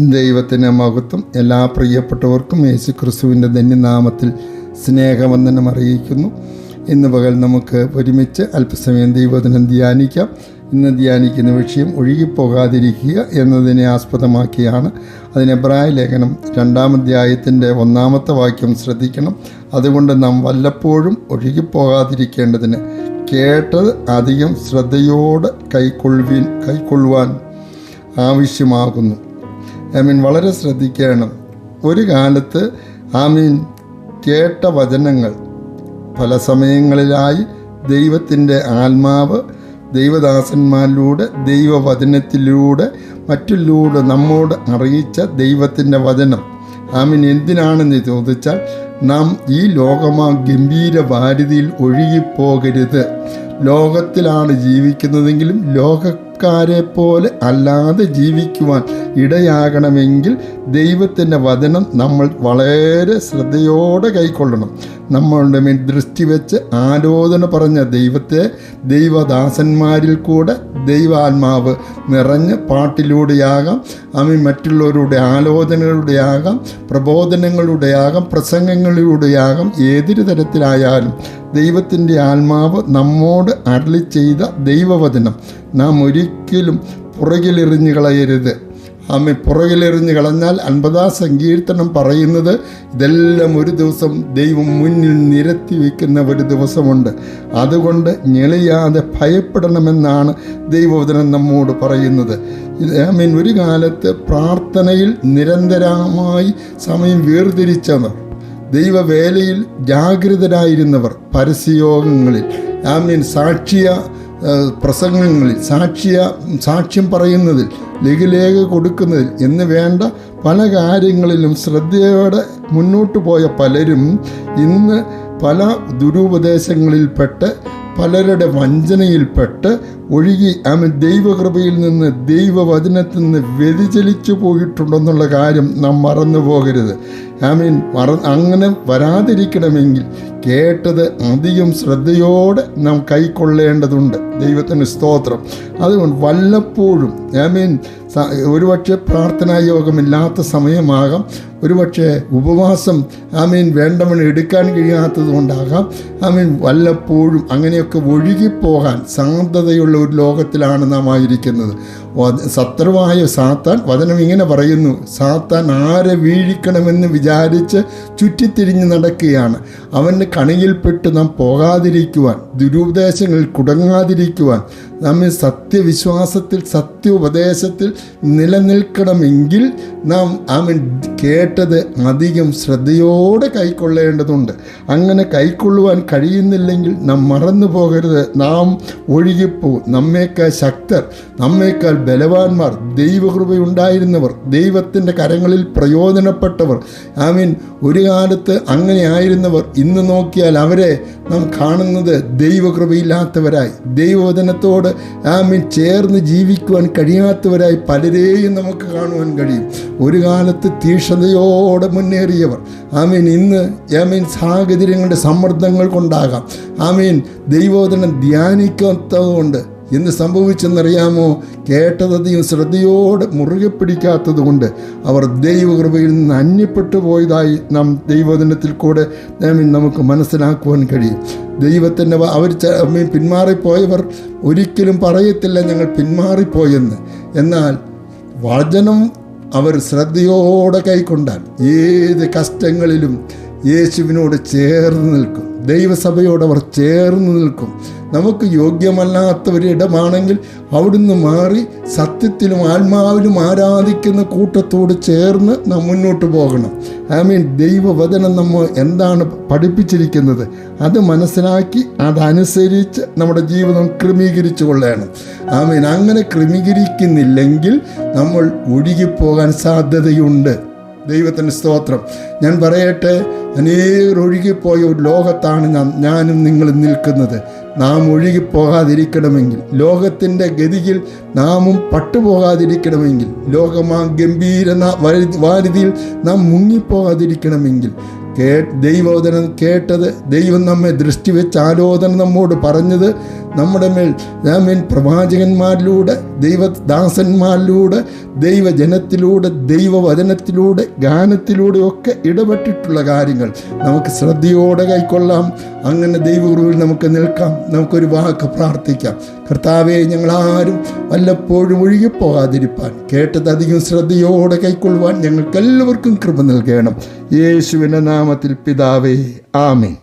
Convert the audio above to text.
ദൈവത്തിന് മഹത്വം എല്ലാ പ്രിയപ്പെട്ടവർക്കും യേശു ക്രിസ്തുവിന്റെ ധന്യനാമത്തിൽ സ്നേഹവന്ദനം അറിയിക്കുന്നു. ഇന്ന് പകൽ നമുക്ക് ഒരുമിച്ച് അല്പസമയം ദൈവദിനം ധ്യാനിക്കാം. ഇന്ന് ധ്യാനിക്കുന്ന വിഷയം ഒഴുകിപ്പോകാതിരിക്കുക എന്നതിനെ ആസ്പദമാക്കിയാണ്. അതിന് എബ്രായ ലേഖനം രണ്ടാമധ്യായത്തിന്റെ ഒന്നാമത്തെ വാക്യം ശ്രദ്ധിക്കണം. അതുകൊണ്ട് നാം വല്ലപ്പോഴും ഒഴുകിപ്പോകാതിരിക്കേണ്ടതിന് കേട്ടത് അധികം ശ്രദ്ധയോടെ കൈക്കൊള്ളുവിൻ കൈക്കൊള്ളുവാൻ ആവശ്യമാകുന്നു. ഐ മീൻ വളരെ ശ്രദ്ധിക്കണം. ഒരു കാലത്ത് ഐ മീൻ കേട്ട വചനങ്ങൾ പല സമയങ്ങളിലായി ദൈവത്തിന്റെ ആത്മാവ് ദൈവദാസന്മാരിലൂടെ ദൈവവചനത്തിലൂടെ മറ്റുള്ളൂടെ നമ്മോട് അറിയിച്ച ദൈവത്തിന്റെ വചനം. ആമീൻ എന്തിനാണെന്ന് ചോദിച്ചാൽ നാം ഈ ലോകമാ ഗംഭീര വാരിധിയിൽ ഒഴുകിപ്പോകരുത്. ലോകത്തിലാണ് ജീവിക്കുന്നതെങ്കിലും ലോകക്കാരെ പോലെ അല്ലാതെ ജീവിക്കുവാൻ ഇടയാകണമെങ്കിൽ ദൈവത്തിന്റെ വചനം നമ്മൾ വളരെ ശ്രദ്ധയോടെ കൈക്കൊള്ളണം. നമ്മളുടെ മേൽ ദൃഷ്ടി വെച്ച് ആലോചന പറഞ്ഞ ദൈവത്തെ ദൈവദാസന്മാരിൽ കൂടെ ദൈവാത്മാവ് നിറഞ്ഞ് പാട്ടിലൂടെയാകാം അമി മറ്റുള്ളവരുടെ ആലോചനകളുടെയാകാം പ്രബോധനങ്ങളുടെയാകാം പ്രസംഗങ്ങളിലൂടെയാകാം ഏതൊരു തരത്തിലായാലും ദൈവത്തിന്റെ ആത്മാവ് നമ്മോട് അരളി ചെയ്ത ദൈവവചനം. നാം ഒരിക്കലും പുറകിലെറിഞ്ഞു കളയരുത്. ആമെ പുറകിലെറിഞ്ഞ് കളഞ്ഞാൽ അൻപതാം സങ്കീർത്തനം പറയുന്നത് ഇതെല്ലാം ഒരു ദിവസം ദൈവം മുന്നിൽ നിരത്തി വയ്ക്കുന്ന ഒരു ദിവസമുണ്ട്. അതുകൊണ്ട് ഞെളിയാതെ ഭയപ്പെടണമെന്നാണ് ദൈവവചനം നമ്മോട് പറയുന്നത്. ഐ ഒരു കാലത്ത് പ്രാർത്ഥനയിൽ നിരന്തരമായി സമയം വേർതിരിച്ചവർ ദൈവവേലയിൽ ജാഗ്രതരായിരുന്നവർ പരസ്യയോഗങ്ങളിൽ. ഐ മീൻ സാക്ഷിയ പ്രസംഗങ്ങളിൽ സാക്ഷിയ സാക്ഷ്യം പറയുന്നതിൽ ലഘുലേഖ കൊടുക്കുന്നതിൽ എന്ന് വേണ്ട പല കാര്യങ്ങളിലും ശ്രദ്ധയോടെ മുന്നോട്ട് പോയ പലരും ഇന്ന് പല ദുരുപദേശങ്ങളിൽപ്പെട്ട് പലരുടെ വഞ്ചനയിൽപ്പെട്ട് ഒഴുകി ആമ ദൈവകൃപയിൽ നിന്ന് ദൈവവചനത്തിൽ നിന്ന് വ്യതിചലിച്ചു പോയിട്ടുണ്ടെന്നുള്ള കാര്യം നാം മറന്നു പോകരുത് ആമീൻ മറ അങ്ങനെ വരാതിരിക്കണമെങ്കിൽ കേട്ടത് അധികം ശ്രദ്ധയോടെ നാം കൈക്കൊള്ളേണ്ടതുണ്ട്. ദൈവത്തിന് സ്തോത്രം. അതുകൊണ്ട് വല്ലപ്പോഴും ഐ മീൻ ഒരുപക്ഷെ പ്രാർത്ഥനാ യോഗമില്ലാത്ത സമയമാകാം. ഒരുപക്ഷെ ഉപവാസം ഐ മീൻ വേണ്ടവണ് എടുക്കാൻ കഴിയാത്തത് കൊണ്ടാകാം. മീൻ വല്ലപ്പോഴും അങ്ങനെയൊക്കെ ഒഴുകിപ്പോകാൻ സാന്ദ്രതയുള്ള ഒരു ലോകത്തിലാണ് നാം ആയിരിക്കുന്നത്. ശത്രുവായ സാത്താൻ വചനം ഇങ്ങനെ പറയുന്നു സാത്താൻ ആരെ വീഴിക്കണമെന്ന് വിചാരിച്ച് ചുറ്റിത്തിരിഞ്ഞ് നടക്കുകയാണ്. അവന്റെ കണിയിൽപ്പെട്ട് നാം പോകാതിരിക്കുവാൻ ദുരുപദേശങ്ങളിൽ കുടങ്ങാതിരിക്കുവാൻ നമ്മെ സത്യവിശ്വാസത്തിൽ സത്യ ഉപദേശത്തിൽ നിലനിൽക്കണമെങ്കിൽ നാം അവൻ കേട്ടത് അധികം ശ്രദ്ധയോടെ കൈക്കൊള്ളേണ്ടതുണ്ട്. അങ്ങനെ കൈക്കൊള്ളുവാൻ കഴിയുന്നില്ലെങ്കിൽ നാം മറന്നു പോകരുത്. നാം ഒഴുകിപ്പോവും നമ്മേക്കാൾ ശക്തർ നമ്മേക്കാൾ ബലവാന്മാർ ദൈവകൃപയുണ്ടായിരുന്നവർ ദൈവത്തിന്റെ കരങ്ങളിൽ പ്രയോജനപ്പെട്ടവർ ഐ ഒരു കാലത്ത് അങ്ങനെ ആയിരുന്നവർ ഇന്ന് നോക്കിയാൽ അവരെ നാം കാണുന്നത് ദൈവകൃപയില്ലാത്തവരായി. ദൈവവചനത്തോട് ഐ മീൻ ചേർന്ന് ജീവിക്കുവാൻ കഴിയാത്തവരായി പലരെയും നമുക്ക് കാണുവാൻ കഴിയും. ഒരു കാലത്ത് തീക്ഷണതയോടെ മുന്നേറിയവർ. ആമീൻ മീൻ ഇന്ന് ആമീൻ മീൻ സാഹചര്യങ്ങളുടെ സമ്മർദ്ദങ്ങൾ കൊണ്ടാകാം. ആമീൻ മീൻ ദൈവവചനം ധ്യാനിക്കാത്തതുകൊണ്ട് എന്ത് സംഭവിച്ചെന്നറിയാമോ? കേട്ടതധികം ശ്രദ്ധയോടെ മുറുകെ പിടിക്കാത്തത് കൊണ്ട് അവർ ദൈവകൃപയിൽ നിന്ന് അന്യപ്പെട്ടു പോയതായി നാം ദൈവദിനത്തിൽ കൂടെ നമുക്ക് മനസ്സിലാക്കുവാൻ കഴിയും. ദൈവത്തിന്റെ അവർ പിന്മാറിപ്പോയവർ ഒരിക്കലും പറയത്തില്ല ഞങ്ങൾ പിന്മാറിപ്പോയെന്ന്. എന്നാൽ വചനം അവർ ശ്രദ്ധയോടെ കൈക്കൊണ്ടാൽ ഏത് കഷ്ടങ്ങളിലും യേശുവിനോട് ചേർന്ന് നിൽക്കും. ദൈവസഭയോട് അവർ ചേർന്ന് നിൽക്കും. നമുക്ക് യോഗ്യമല്ലാത്ത ഒരിടമാണെങ്കിൽ അവിടുന്ന് മാറി സത്യത്തിലും ആത്മാവിലും ആരാധിക്കുന്ന കൂട്ടത്തോട് ചേർന്ന് നാം മുന്നോട്ട് പോകണം. ഐ മീൻ ദൈവവചനം നമ്മൾ എന്താണ് പഠിപ്പിച്ചിരിക്കുന്നത്? അത് മനസ്സിലാക്കി അതനുസരിച്ച് നമ്മുടെ ജീവിതം ക്രമീകരിച്ചു കൊള്ളണം. ഐ മീൻ അങ്ങനെ ക്രമീകരിക്കുന്നില്ലെങ്കിൽ നമ്മൾ ഒഴുകിപ്പോകാൻ സാധ്യതയുണ്ട്. ദൈവത്തിന് സ്തോത്രം. ഞാൻ പറയട്ടെ അനേകർ ഒഴുകിപ്പോയ ഒരു ലോകത്താണ് ഞാൻ ഞാനും നിങ്ങൾ നിൽക്കുന്നത്. നാം ഒഴുകിപ്പോകാതിരിക്കണമെങ്കിൽ ലോകത്തിന്റെ ഗതിയിൽ നാമും പട്ടുപോകാതിരിക്കണമെങ്കിൽ ലോകമാ ഗംഭീര വാരിതിയിൽ നാം മുങ്ങിപ്പോകാതിരിക്കണമെങ്കിൽ കേ ദൈവോദനം കേട്ടത് ദൈവം നമ്മെ ദൃഷ്ടി വെച്ച് ആലോചന നമ്മോട് പറഞ്ഞത് നമ്മുടെ മേൽ. മീൻ പ്രവാചകന്മാരിലൂടെ ദൈവദാസന്മാരിലൂടെ ദൈവജനത്തിലൂടെ ദൈവവചനത്തിലൂടെ ഗാനത്തിലൂടെ ഒക്കെ ഇടപെട്ടിട്ടുള്ള കാര്യങ്ങൾ നമുക്ക് ശ്രദ്ധയോടെ കൈക്കൊള്ളാം. അങ്ങനെ ദൈവഗുരുവിൽ നമുക്ക് നിൽക്കാം. നമുക്കൊരു വാക്ക് പ്രാർത്ഥിക്കാം. കർത്താവെ ഞങ്ങളാരും വല്ലപ്പോഴും ഒഴുകിപ്പോകാതിരിപ്പാൻ കേട്ടത് അധികം ശ്രദ്ധയോടെ കൈക്കൊള്ളുവാൻ ഞങ്ങൾക്ക് എല്ലാവർക്കും കൃപ നൽകണം. യേശുവിന്റെ നാമത്തിൽ പിതാവേ ആമേൻ.